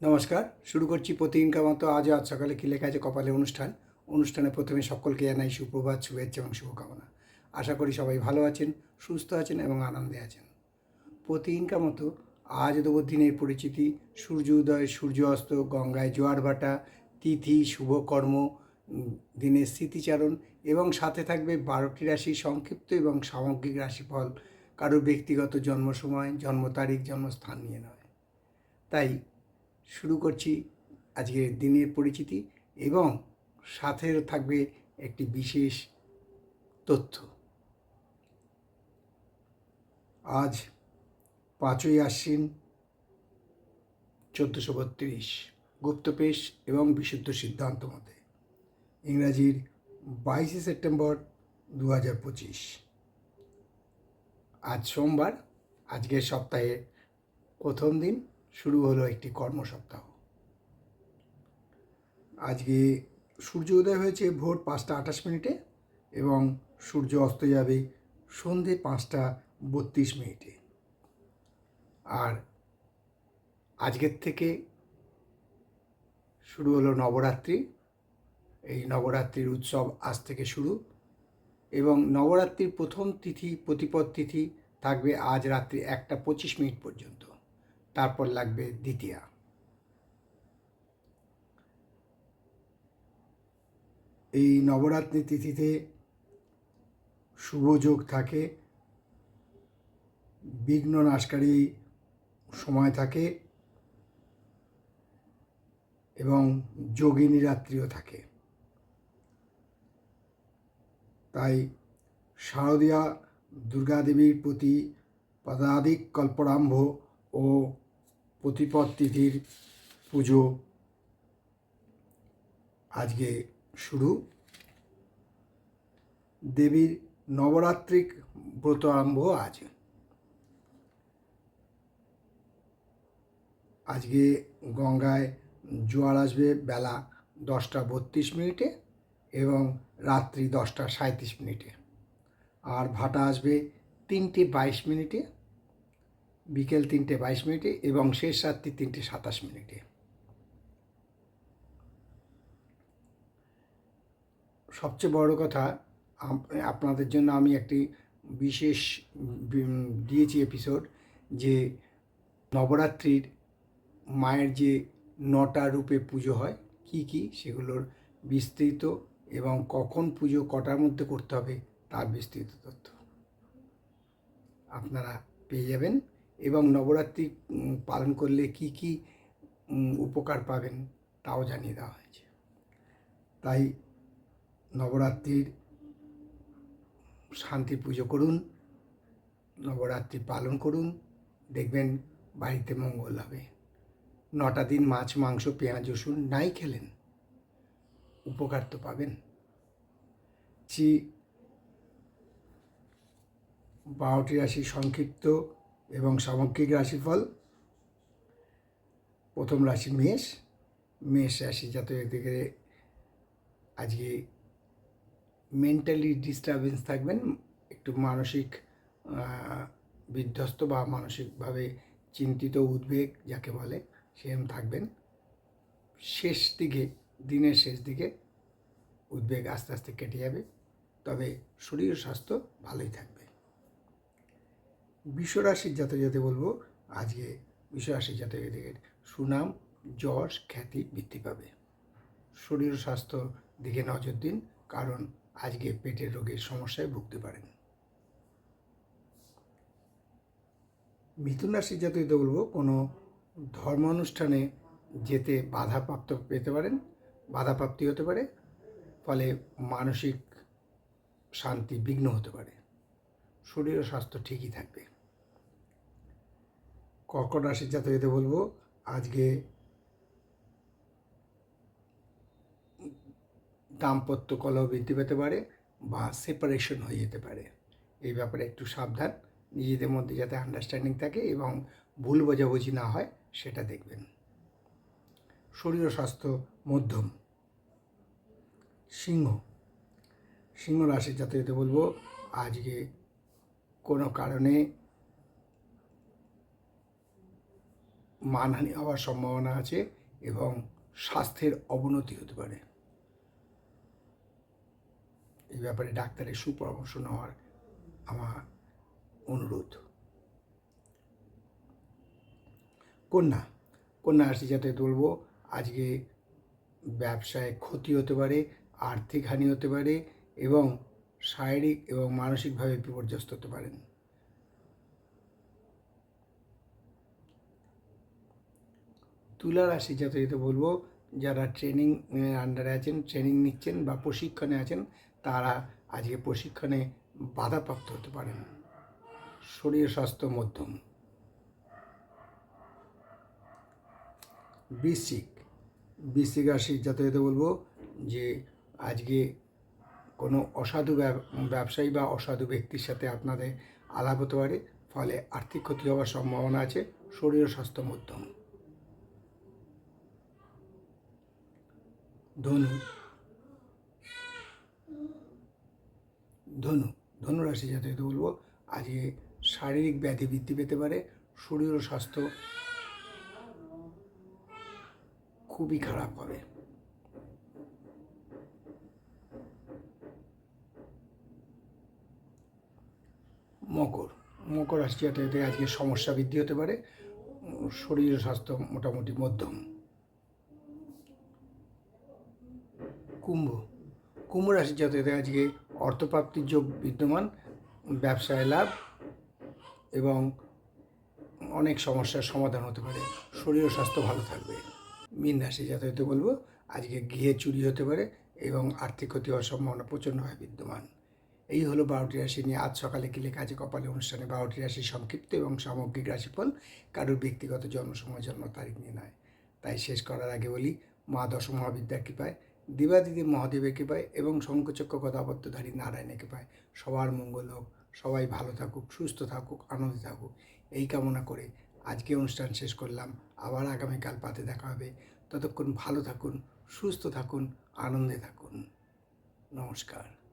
নমস্কার, শুরু করছি প্রতিদিনকার মতো আজও আজ সকালে কী লেখা আছে কপালে অনুষ্ঠান। অনুষ্ঠানে প্রথমে সকলকে জানাই সুপ্রভাত, শুভেচ্ছা এবং শুভকামনা। আশা করি সবাই ভালো আছেন, সুস্থ আছেন এবং আনন্দে আছেন। প্রতিদিনকার মতো আজ দেবো দিনের পরিচিতি। সূর্য উদয়, সূর্য অস্ত, গঙ্গায় জোয়ার ভাটা, তিথি শুভকর্ম দিনের স্মৃতিচারণ এবং সাথে থাকবে বারোটি রাশি সংক্ষিপ্ত এবং সামগ্রিক রাশিফল। কারও ব্যক্তিগত জন্ম সময় জন্ম তারিখ, জন্মস্থান নিয়ে নয়। তাই শুরু করছি আজকের দিনের পরিচিতি এবং সাথে থাকবে একটি বিশেষ তথ্য। আজ পাঁচই আশ্বিন চোদ্দোশো বত্রিশ, গুপ্তপেশ এবং বিশুদ্ধ সিদ্ধান্ত মতে। ইংরাজির বাইশে সেপ্টেম্বর দু হাজার পঁচিশ। আজ সোমবার, আজকের সপ্তাহের প্রথম দিন। শুরু হলো একটি কর্মসপ্তাহ আজকে সূর্য উদয় হয়েছে ভোর পাঁচটা আঠাশ মিনিটে এবং সূর্য অস্ত যাবে সন্ধে পাঁচটা বত্রিশ মিনিটে। আর আজকের থেকে শুরু হলো নবরাত্রি। এই নবরাত্রির উৎসব আজ থেকে শুরু এবং নবরাত্রির প্রথম তিথি, প্রতিপদ তিথি থাকবে আজ রাত্রি একটা পঁচিশ মিনিট পর্যন্ত। তারপর লাগবে দ্বিতীয়া। এই নবরাত্রি তিথিতে শুভ যোগ থাকে, বিঘ্ন নাশকারী সময় থাকে এবং যোগিনী রাত্রিও থাকে। তাই শারদীয়া দুর্গাদেবীর প্রতি পদাধিক কল্পরাম্ভ ও প্রতিপদ তিথির পুজো আজকে শুরু। দেবীর নবরাত্রিক ব্রত আরম্ভ আজ। আজকে গঙ্গায় জোয়ার আসবে বেলা দশটা বত্রিশ মিনিটে এবং রাত্রি দশটা সাঁত্রিশ মিনিটে। আর ভাটা আসবে তিনটে বাইশ মিনিটে। বিকেল তিনটে বাইশ মিনিটে এবং শেষ রাত্রি তিনটে সাতাশ মিনিটে। সবচেয়ে বড় কথা আপনাদের জন্য আমি একটি বিশেষ দিয়েছি এপিসোড যে নবরাত্রির মায়ের যে নটা রূপে পুজো হয়, কি কি সেগুলোর বিস্তৃত এবং কখন পুজো কটার মধ্যে করতে হবে তার বিস্তৃত তথ্য আপনারা পেয়ে যাবেন। এবং নবরাত্রি পালন করলে কি কি উপকার পাবেন তাও জানিয়ে দেওয়া হয়েছে। তাই নবরাত্রির শান্তি পুজো করুন, নবরাত্রি পালন করুন, দেখবেন বাড়িতে মঙ্গল হবে। নটা দিন মাছ, মাংস, পেঁয়াজ, রসুন নাই খেলেন, উপকার তো পাবেন। চি, বারোটি রাশি সংক্ষিপ্ত এবং সামগ্রিক রাশিফল, প্রথম রাশি মেষ মেষ রাশি জাতকদেরকে আজকে মেন্টালি ডিস্টারবেন্স থাকবেন, একটু মানসিক বিধ্বস্ত বা মানসিকভাবে চিন্তিত উদ্বেগ যাকে বলে সেরকম থাকবেন। শেষ দিকে, দিনের শেষ দিকে উদ্বেগ আস্তে আস্তে কেটে যাবে, তবে শরীর স্বাস্থ্য ভালোই থাকবে। বিশ্বরাশির জাতক জাতি বলব, আজকে বিশ্বরাশির জাতক জাতিকের সুনাম, যশ, খ্যাতি বৃদ্ধি পাবে। শরীর স্বাস্থ্য দিকে নজর দিন, কারণ আজকে পেটের রোগের সমস্যায় ভুগতে পারেন। মিথুন রাশির জাতকদের বলব, কোনো ধর্মানুষ্ঠানে যেতে বাধাপ্রাপ্ত পেতে পারেন, বাধাপ্রাপ্তি হতে পারে, ফলে মানসিক শান্তি বিঘ্ন হতে পারে। শরীর ও স্বাস্থ্য ঠিকই থাকবে। কর্কট রাশির জাতকদের বলব, আজকে দাম্পত্য কলহ বৃদ্ধি পেতে পারে বা সেপারেশন হয়ে যেতে পারে। এই ব্যাপারে একটু সাবধান, নিজেদের মধ্যে যাতে আন্ডারস্ট্যান্ডিং থাকে এবং ভুল বোঝাবুঝি না হয়, সেটা দেখবেন। শরীর ও স্বাস্থ্য মধ্যম। সিংহ। সিংহ রাশির জাতকদের বলব, আজকে কোনো কারণে মানহানি হওয়ার সম্ভাবনা আছে এবং স্বাস্থ্যের অবনতি হতে পারে। এই ব্যাপারে ডাক্তারের সুপরামর্শ নেওয়ার আমার অনুরোধ। কন্যা কন্যা রাশি যাতে বলব, আজকে ব্যবসায় ক্ষতি হতে পারে, আর্থিক হানি হতে পারে এবং শারীরিক এবং মানসিকভাবে বিপর্যস্ত হতে পারেন। তুলা রাশি যাতে বলব, যারা ট্রেনিং আন্ডারে আছেন ট্রেনিং নিচ্ছেন বা প্রশিক্ষণে আছেন, তারা আজকে প্রশিক্ষণে বাধাপ্রাপ্ত হতে পারেন। শরীর স্বাস্থ্য মধ্যম। বৃশ্চিক। বৃশ্চিক রাশি যাতে বলব যে, আজকে কোনো অসাধু ব্যবসায়ী বা অসাধু ব্যক্তির সাথে আপনাদের আলাপ হতে পারে, ফলে আর্থিক ক্ষতি হওয়ার সম্ভাবনা আছে, শরীর স্বাস্থ্য মধ্যম। ধনু। ধনু ধনু রাশি যাতে বলব। আজকে শারীরিক ব্যাধি বৃদ্ধি পেতে পারে, শরীর ও স্বাস্থ্য খুবই খারাপ হবে। মকর মকর রাশি যাতে আজকে সমস্যা বৃদ্ধি হতে পারে, শরীর ও স্বাস্থ্য মোটামুটি মধ্যম। কুম্ভ। কুম্ভ রাশি যাতে আজকে অর্থপ্রাপ্তির যোগ বিদ্যমান, ব্যবসায় লাভ এবং অনেক সমস্যার সমাধান হতে পারে। শরীর ও স্বাস্থ্য ভালো থাকবে। মীন রাশি যাতায়াতে বলব, আজকে গৃহে চুরি হতে পারে এবং আর্থিক ক্ষতি হওয়ার সম্ভাবনা প্রচণ্ডভাবে বিদ্যমান। এই হলো বারোটি রাশি নিয়ে আজ সকালে কিলে কাজে কপালে অনুষ্ঠানে বারোটি রাশি সংক্ষিপ্ত এবং সামগ্রিক রাশিফল কারোর ব্যক্তিগত জন্ম, সময়, জন্ম, তারিখ নিয়ে নয় তাই শেষ করার আগে বলি, মা দশ মহাবিদ্যার কৃপায় দিবাদিদি মহাদেবের কৃপায় এবং শঙ্কচক্র কথাবদ্ধধারী নারায়ণের কৃপায় সবার মঙ্গল হোক, সবাই ভালো থাকুক, সুস্থ থাকুক, আনন্দে থাকুক। এই কামনা করে আজকে অনুষ্ঠান শেষ করলাম। আবার আগামীকাল পাতে দেখা হবে। ততক্ষণ ভালো থাকুন, সুস্থ থাকুন, আনন্দে থাকুন। নমস্কার।